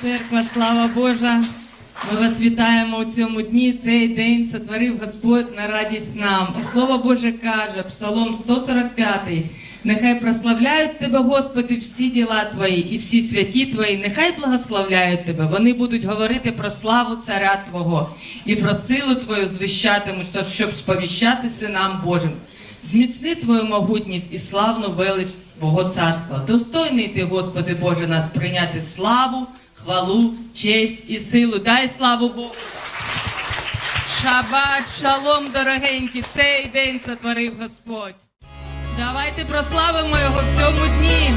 церква, слава Божа. Ми вас вітаємо у цьому дні. Цей день сотворив Господь на радість нам. І слово Боже каже, Псалом 145. Нехай прославляють тебе, Господи, всі діла твої і всі святі твої, нехай благословляють тебе. Вони будуть говорити про славу царя Твого і про силу Твою звіщатимуть, щоб сповіщати синам Божим. Зміцни твою могутність і славну велич Твого царства. Достойний ти, Господи Боже, нас прийняти славу, хвалу, честь і силу. Дай славу Богу. Шабат, шалом, дорогенькі, цей день сотворив Господь. Давайте прославимо його в цьому дні.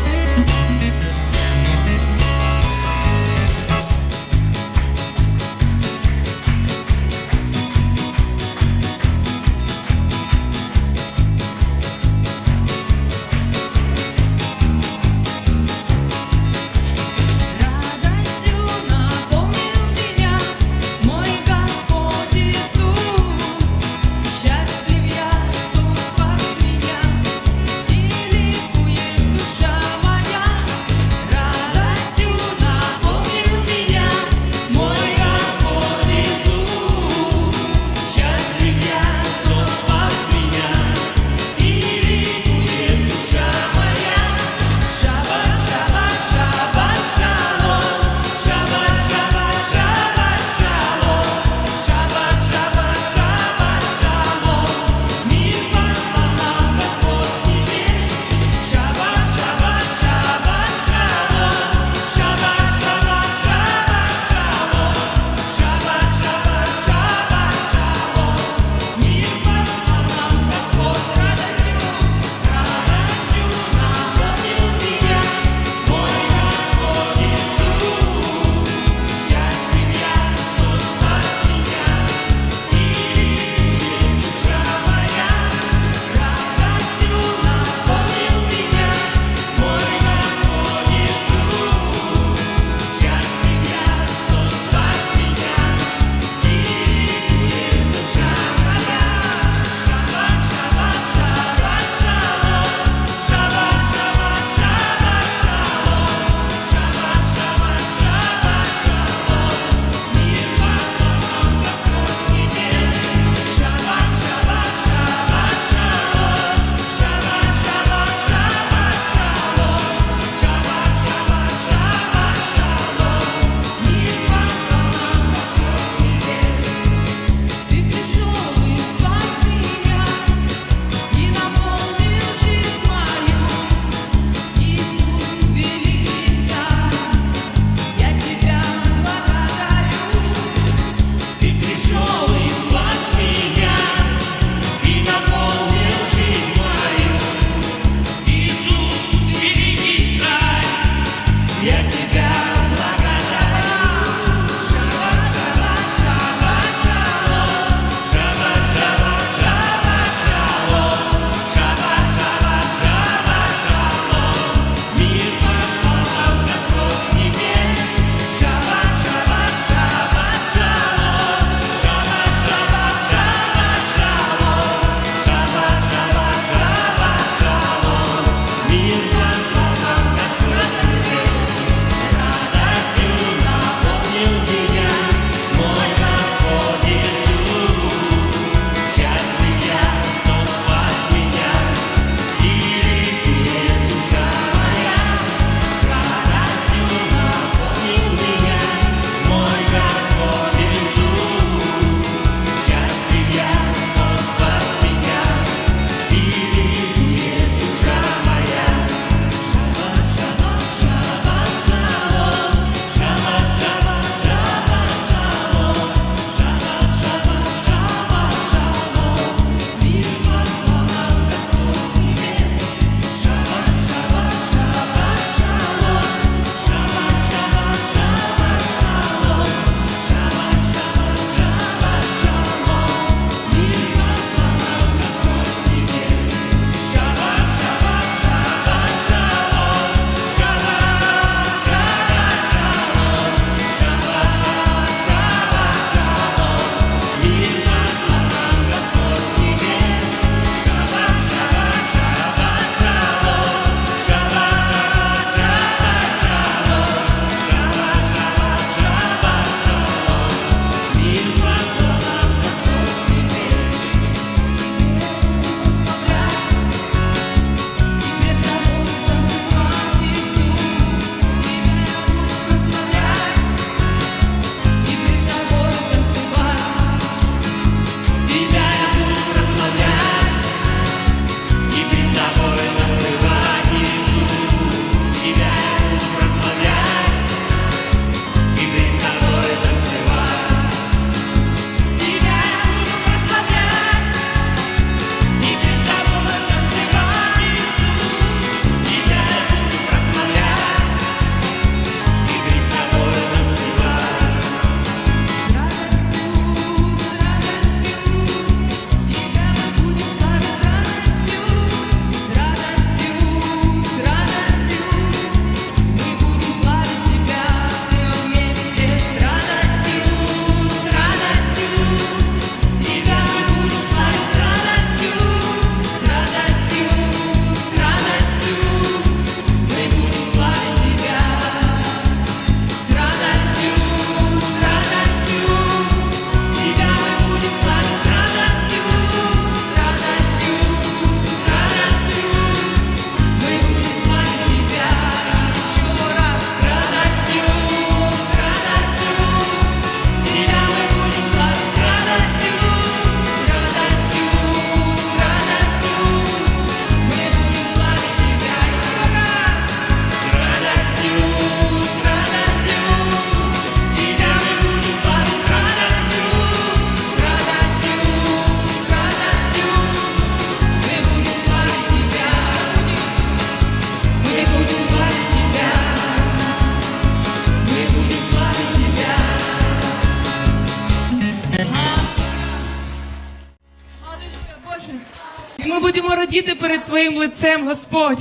Радіти перед Твоїм лицем, Господь.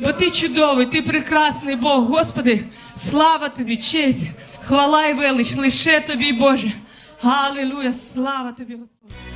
Бо ти чудовий, ти прекрасний Бог. Господи, слава тобі, честь, хвала і велич, лише тобі, Боже. Галилуя, слава тобі, Господь.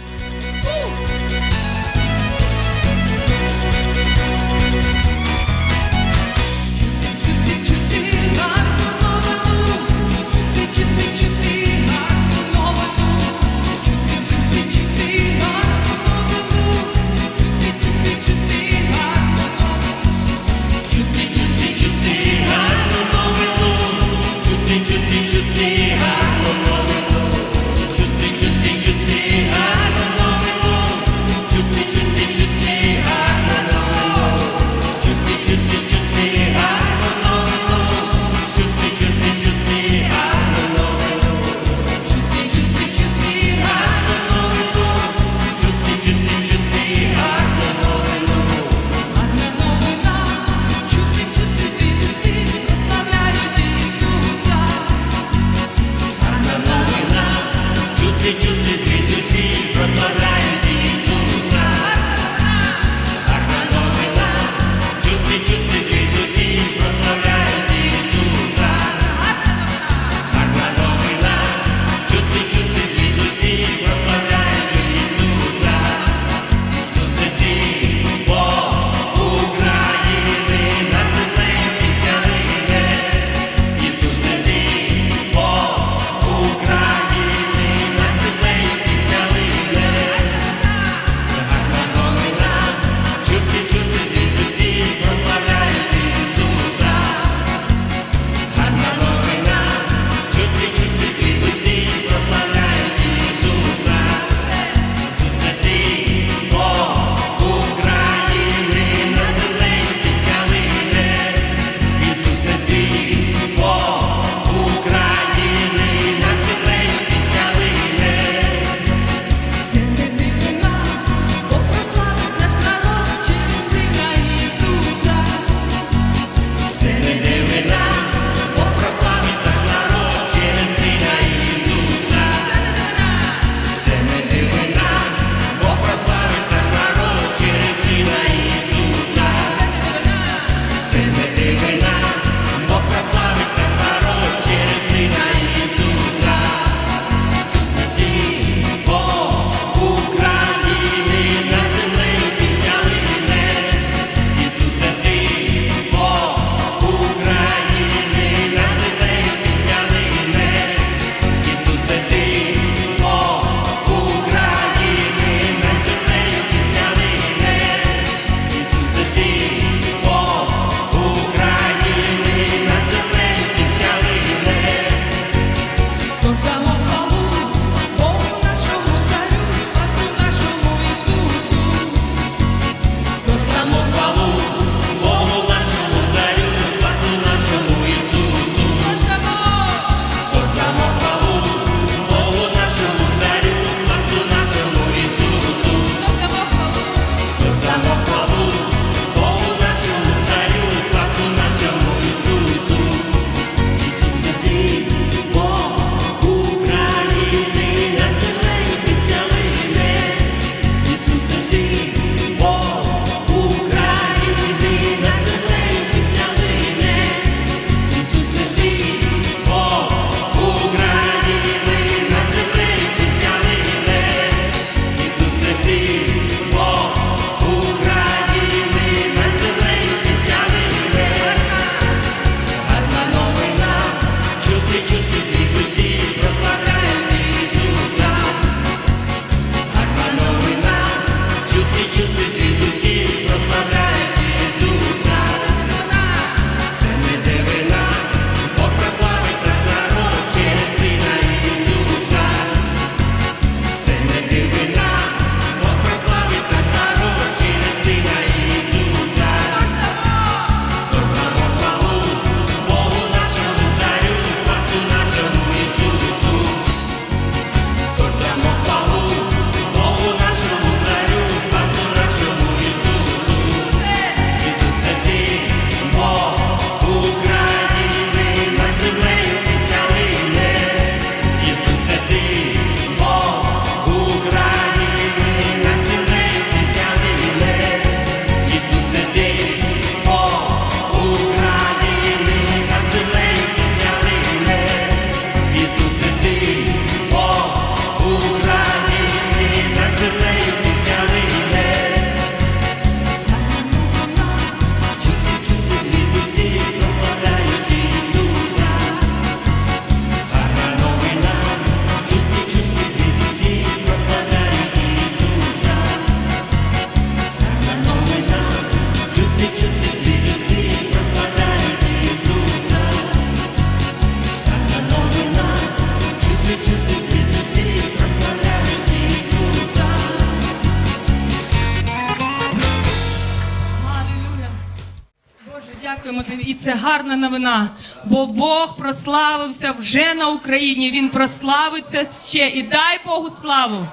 Гарна бо Бог прославився вже на Україні. Він прославиться ще і дай Богу славу.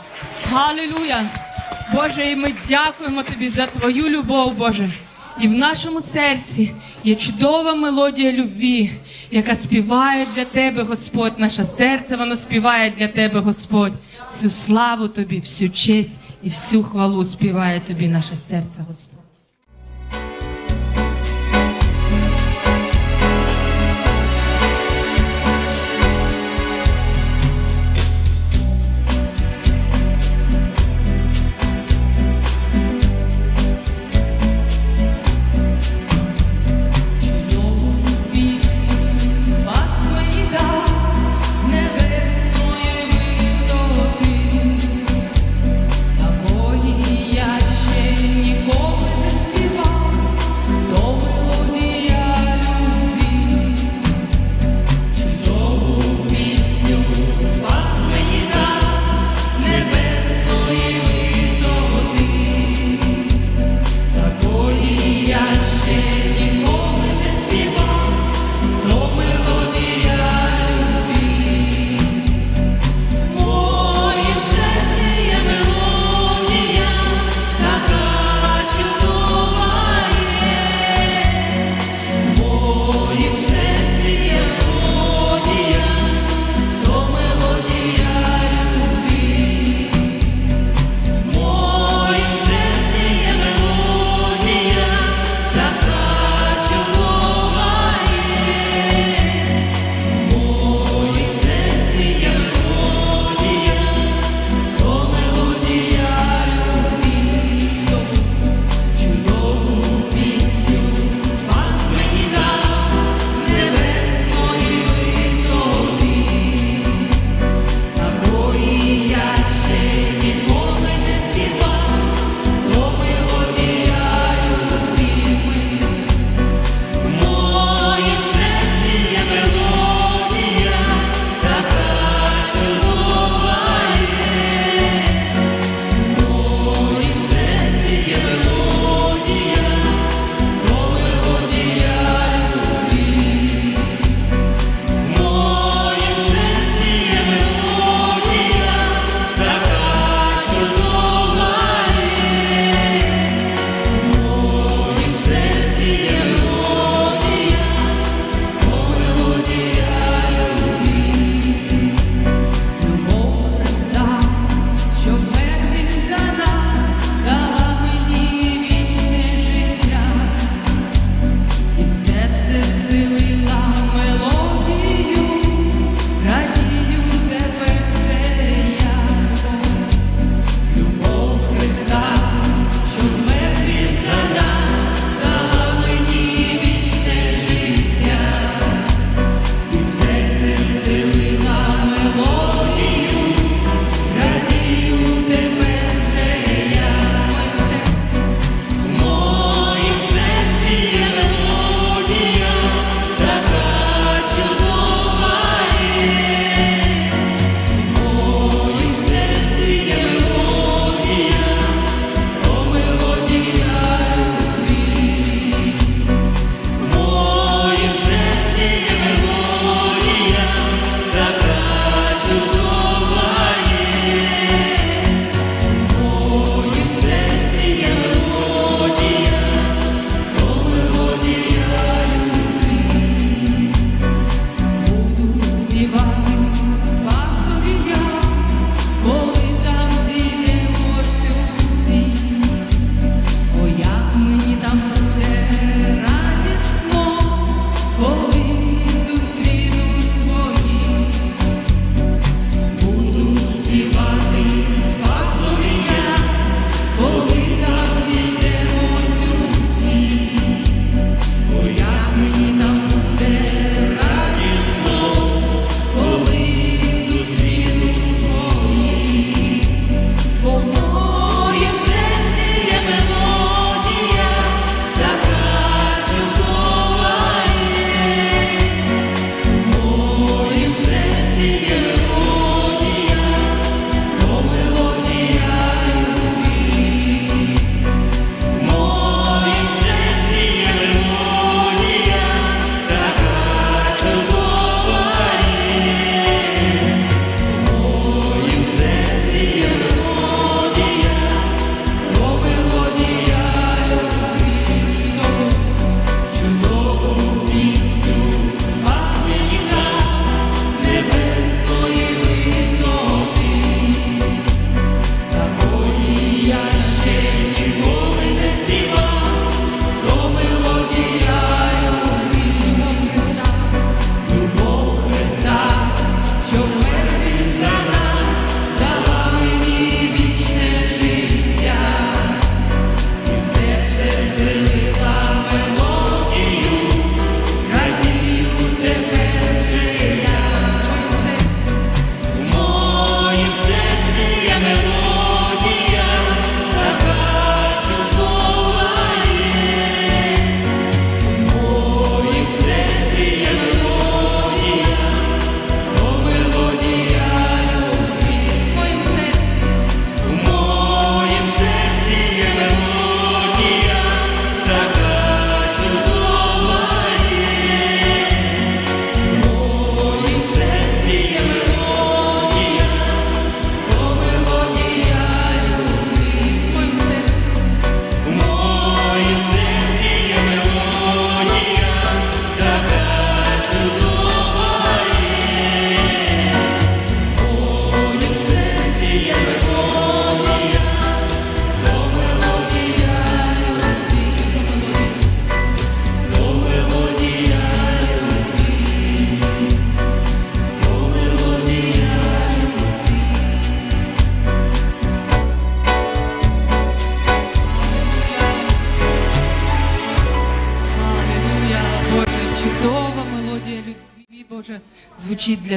Галилуя! Боже, і ми дякуємо тобі за твою любов, Боже. І в нашому серці є чудова мелодія любві, яка співає для тебе, Господь. Наше серце воно співає для тебе, Господь. Всю славу тобі, всю честь і всю хвалу співає тобі наше серце, Господь.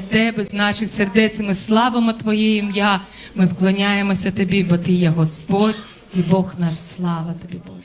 Для тебе з наших сердець. Ми славимо Твоє ім'я. Ми вклоняємося Тобі, бо Ти є Господь і Бог наш. Слава Тобі, Боже.